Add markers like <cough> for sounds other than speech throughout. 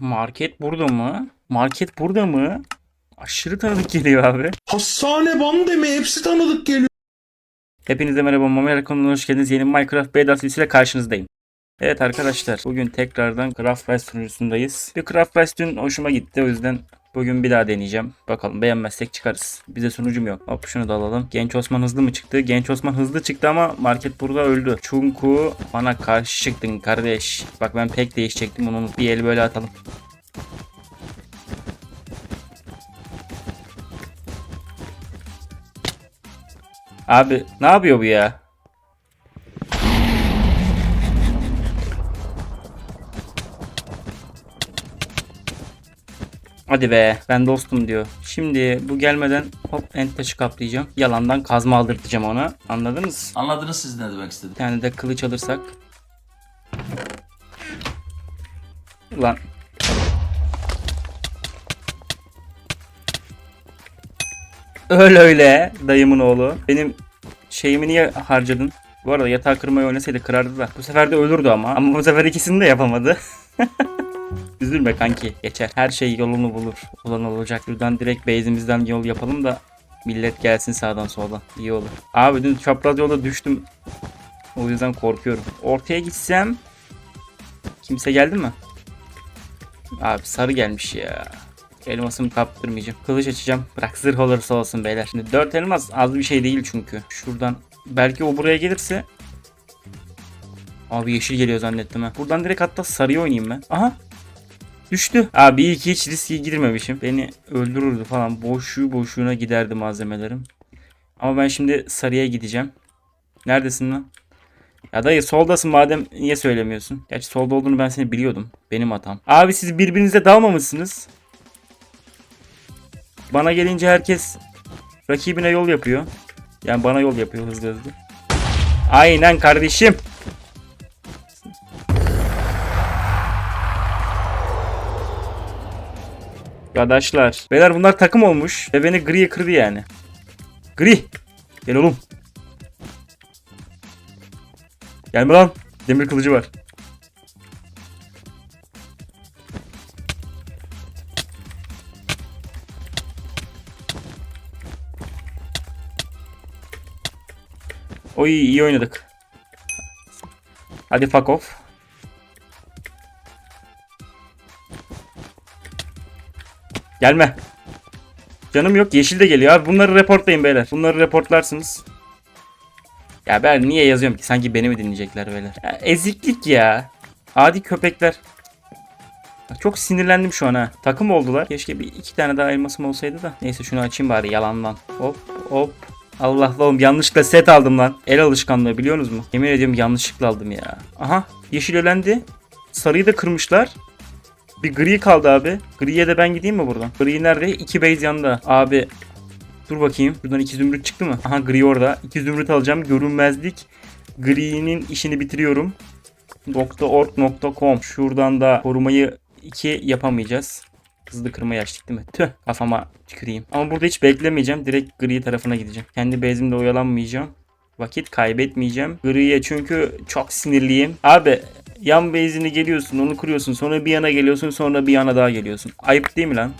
Market burada mı? Market burada mı? Aşırı tanıdık geliyor abi. Hastane bandı mı? Hepsi tanıdık geliyor. Hepinize merhaba. Mamer kanalına hoş geldiniz. Yeni Minecraft beta ile karşınızdayım. Evet arkadaşlar bugün tekrardan Craft Rice sunucusundayız. Bir Craft Rice dün hoşuma gitti o yüzden bugün bir daha deneyeceğim. Bakalım beğenmezsek çıkarız. Bize sunucum yok. Hop şunu da alalım. Genç Osman hızlı mı çıktı? Genç Osman hızlı çıktı ama market burada öldü. Çünkü bana karşı çıktın kardeş. Bak ben pek değişecektim unut. Bir el böyle atalım. Abi ne yapıyor bu ya? Hadi be ben dostum diyor. Şimdi bu gelmeden hop end taşı kaplayacağım. Yalandan kazma aldırtacağım ona. Anladınız? Anladınız siz ne demek istedim. Bir tane de kılıç alırsak. Ulan. Öyle öyle dayımın oğlu. Benim şeyimi niye harcadın? Bu arada yatağı kırmayı oynasaydı kırardı da. Bu sefer de ölürdü ama. Ama bu sefer ikisini de yapamadı. <laughs> Üzülme kanki geçer. Her şey yolunu bulur. Olan olacak. Buradan direkt base'imizden yol yapalım da millet gelsin sağdan soldan. İyi olur. Abi dün çapraz yolda düştüm. O yüzden korkuyorum. Ortaya gitsem kimse geldi mi? Abi sarı gelmiş ya. Elmasımı kaptırmayacağım. Kılıç açacağım. Bırak zırh olursa olsun beyler. Şimdi 4 elmas az bir şey değil çünkü. Şuradan belki o buraya gelirse Abi yeşil geliyor zannettim ha. Buradan direkt hatta sarıya oynayayım ben. Aha. Düştü. Abi iyi ki hiç riske girmemişim. Beni öldürürdü falan. Boşu boşuna giderdi malzemelerim. Ama ben şimdi sarıya gideceğim. Neredesin lan? Ya dayı soldasın madem niye söylemiyorsun? Gerçi solda olduğunu ben seni biliyordum. Benim hatam. Abi siz birbirinize dalmamışsınız. Bana gelince herkes rakibine yol yapıyor. Yani bana yol yapıyor hızlı hızlı. Aynen kardeşim. Arkadaşlar. Beyler bunlar takım olmuş. Ve beni griye kırdı yani. Gri. Gel oğlum. Gelme lan. Demir kılıcı var. Oy iyi oynadık. Hadi fuck off. Gelme. Canım yok yeşil de geliyor abi. Bunları reportlayın beyler. Bunları reportlarsınız. Ya ben niye yazıyorum ki? Sanki beni mi dinleyecekler beyler? Ya, eziklik ya. Adi köpekler. Çok sinirlendim şu an ha. Takım oldular. Keşke bir iki tane daha elmasım olsaydı da. Neyse şunu açayım bari yalandan. Hop hop. Allah oğlum yanlışlıkla set aldım lan. El alışkanlığı biliyorsunuz mu? Yemin ediyorum yanlışlıkla aldım ya. Aha yeşil ölendi. Sarıyı da kırmışlar. Bir gri kaldı abi. Griye de ben gideyim mi buradan? Gri nerede? İki base yanında. Abi dur bakayım. Buradan iki zümrüt çıktı mı? Aha gri orada. İki zümrüt alacağım. Görünmezlik. Gri'nin işini bitiriyorum. .org.com Şuradan da korumayı 2 yapamayacağız. Hızlı kırmayı açtık değil mi? Tüh kafama tüküreyim. Ama burada hiç beklemeyeceğim. Direkt gri tarafına gideceğim. Kendi base'imde oyalanmayacağım. Vakit kaybetmeyeceğim. Gri'ye çünkü çok sinirliyim. Abi yan base'ini geliyorsun onu kuruyorsun. Sonra bir yana geliyorsun sonra bir yana daha geliyorsun. Ayıp değil mi lan?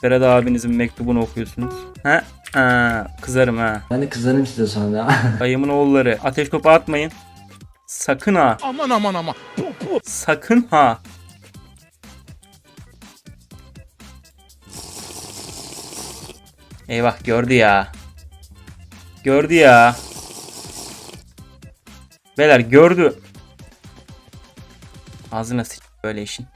Ferhat abinizin mektubunu okuyorsunuz. Ha? Ha, kızarım ha. Ben de kızarım size sonra. <laughs> Dayımın oğulları. Ateş topu atmayın. Sakın ha. Aman aman aman. Sakın ha. Eyvah gördü ya. Gördü ya. Beyler gördü. Ağzına sıç böyle işin.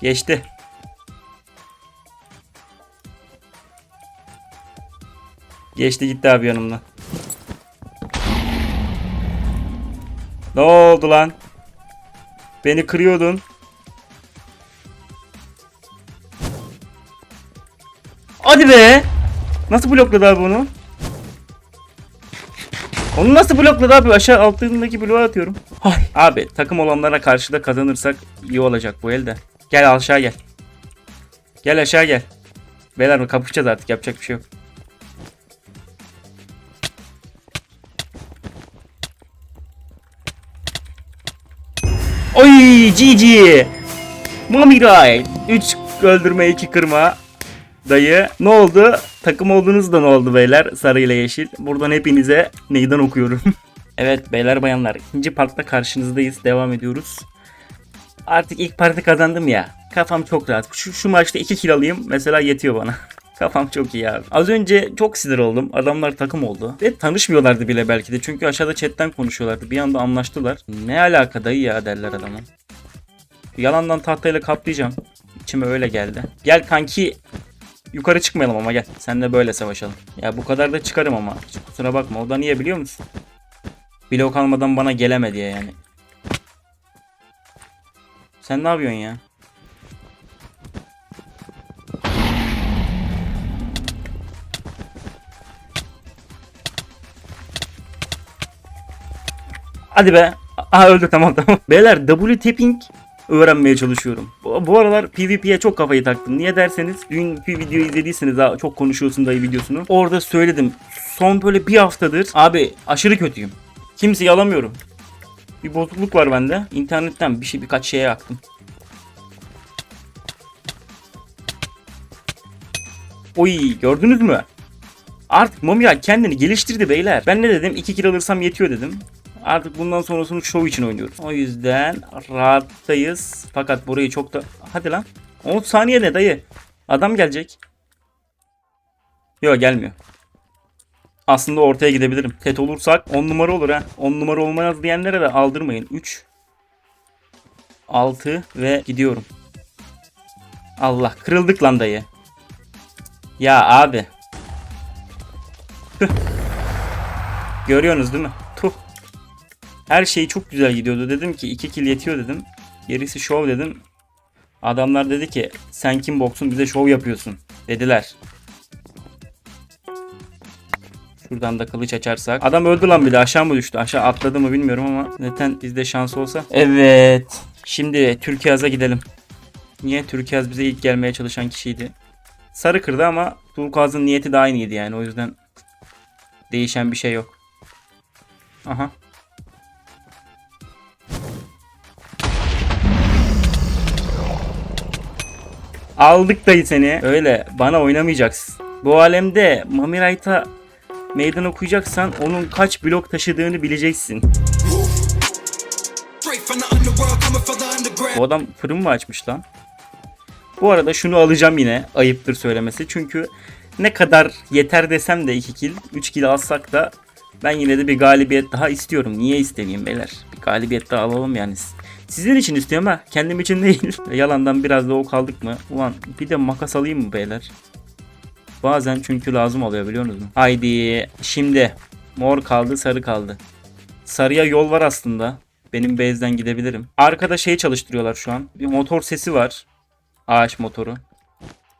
Geçti. Geçti gitti abi yanımdan. Ne oldu lan? Beni kırıyordun. Hadi be. Nasıl blokladı abi onu? Onu nasıl blokladı abi? Aşağı altındaki bloğa atıyorum. Ay. Abi takım olanlara karşı da kazanırsak iyi olacak bu elde. Gel aşağı gel. Gel aşağı gel. Beyler kapışacağız artık yapacak bir şey yok. Oy GG. Mami Ray. 3 öldürme 2 kırma. Dayı ne oldu? Takım olduğunuz da ne oldu beyler? Sarı ile yeşil. Buradan hepinize meydan okuyorum. <laughs> evet beyler bayanlar. ikinci partta karşınızdayız. Devam ediyoruz. Artık ilk parti kazandım ya. Kafam çok rahat. Şu, şu maçta 2 kill alayım mesela yetiyor bana. <laughs> Kafam çok iyi abi. Az önce çok sinir oldum. Adamlar takım oldu. Ve tanışmıyorlardı bile belki de. Çünkü aşağıda chatten konuşuyorlardı. Bir anda anlaştılar. Ne alaka dayı ya derler adama. Yalandan tahtayla kaplayacağım. İçime öyle geldi. Gel kanki yukarı çıkmayalım ama gel. Seninle böyle savaşalım. Ya bu kadar da çıkarım ama. Hiç Kusura bakma. O da niye biliyor musun? Blok almadan bana geleme diye yani. Sen ne yapıyorsun ya? Hadi be. Aha öldü tamam tamam. <laughs> Beyler W tapping öğrenmeye çalışıyorum. Bu, bu aralar PvP'ye çok kafayı taktım. Niye derseniz dünkü videoyu izlediyseniz daha çok konuşuyorsun dayı videosunu. Orada söyledim. Son böyle bir haftadır abi aşırı kötüyüm. Kimseyi alamıyorum. Bir bozukluk var bende. İnternetten bir şey birkaç şeye aktım. Oy gördünüz mü? Artık Momia kendini geliştirdi beyler. Ben ne dedim? 2 kill alırsam yetiyor dedim. Artık bundan sonrasını show için oynuyoruz. O yüzden rahattayız. Fakat burayı çok da... Hadi lan. 10 saniye ne dayı? Adam gelecek. Yok gelmiyor. Aslında ortaya gidebilirim. Tet olursak 10 numara olur ha. 10 numara olmaz diyenlere de aldırmayın. 3 6 ve gidiyorum. Allah kırıldık lan dayı. Ya abi. Görüyorsunuz değil mi? Her şey çok güzel gidiyordu. Dedim ki 2 kill yetiyor dedim. Gerisi show dedim. Adamlar dedi ki sen kim boksun bize show yapıyorsun dediler. Şuradan da kılıç açarsak. Adam öldü lan bir de aşağı mı düştü? Aşağı atladı mı bilmiyorum ama zaten bizde şans olsa. Evet. Şimdi Türkiye'ye gidelim. Niye? Türkiye bize ilk gelmeye çalışan kişiydi. Sarı kırdı ama Turkuaz'ın niyeti de aynıydı yani o yüzden değişen bir şey yok. Aha. Aldık dayı seni. Öyle bana oynamayacaksın. Bu alemde Mamirayt'a meydan okuyacaksan onun kaç blok taşıdığını bileceksin. Bu adam fırın mı açmış lan? Bu arada şunu alacağım yine. Ayıptır söylemesi. Çünkü ne kadar yeter desem de 2 kill, 3 kill alsak da ben yine de bir galibiyet daha istiyorum. Niye istemeyeyim beyler? Bir galibiyet daha alalım yani. Sizin için istiyorum ha. Kendim için değil. <laughs> Yalandan biraz da o kaldık mı? Ulan bir de makas alayım mı beyler? Bazen çünkü lazım oluyor biliyor musunuz? Haydi şimdi mor kaldı sarı kaldı. Sarıya yol var aslında. Benim base'den gidebilirim. Arkada şey çalıştırıyorlar şu an. Bir motor sesi var. Ağaç motoru.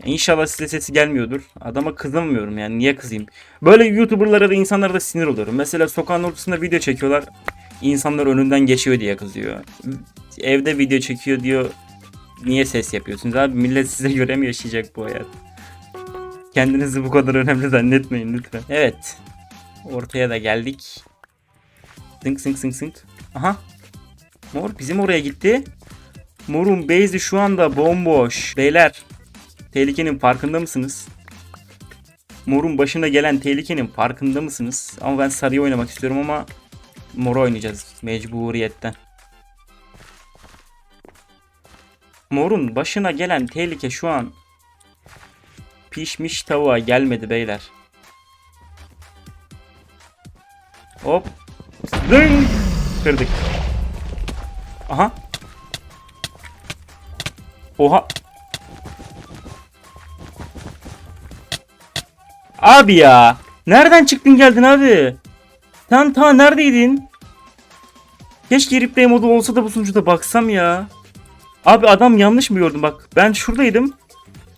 İnşallah size sesi gelmiyordur. Adama kızamıyorum yani. Niye kızayım? Böyle YouTuber'lara da insanlara da sinir oluyorum. Mesela sokağın ortasında video çekiyorlar. İnsanlar önünden geçiyor diye kızıyor. Evde video çekiyor diyor. Niye ses yapıyorsunuz abi? Millet size göre mi yaşayacak bu hayat? Kendinizi bu kadar önemli zannetmeyin lütfen. Evet. Ortaya da geldik. Sınk sınk sınk sınk. Aha. Mor bizim oraya gitti. Mor'un base'i şu anda bomboş. Beyler. Tehlikenin farkında mısınız? Mor'un başına gelen tehlikenin farkında mısınız? Ama ben sarıyı oynamak istiyorum ama Mor'u oynayacağız mecburiyetten. Mor'un başına gelen tehlike şu an pişmiş tavuğa gelmedi beyler. Hop. Zing! Kırdık. Aha. Oha. Abi ya. Nereden çıktın geldin abi? Sen ta neredeydin? Keşke replay modu olsa da bu sunucuda baksam ya. Abi adam yanlış mı gördüm bak. Ben şuradaydım.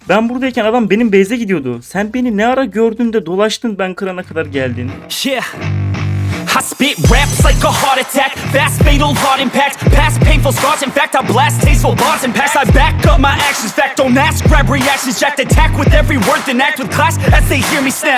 Ben buradayken adam benim base'e gidiyordu. Sen beni ne ara gördün de dolaştın ben kırana kadar geldin. Yeah. I spit raps like a heart attack, fast fatal heart impact, past painful scars. In fact, I blast tasteful bars and pass. I back up my actions. Fact, don't ask, grab reactions, jacked attack with every word, then act with class as they hear me snap.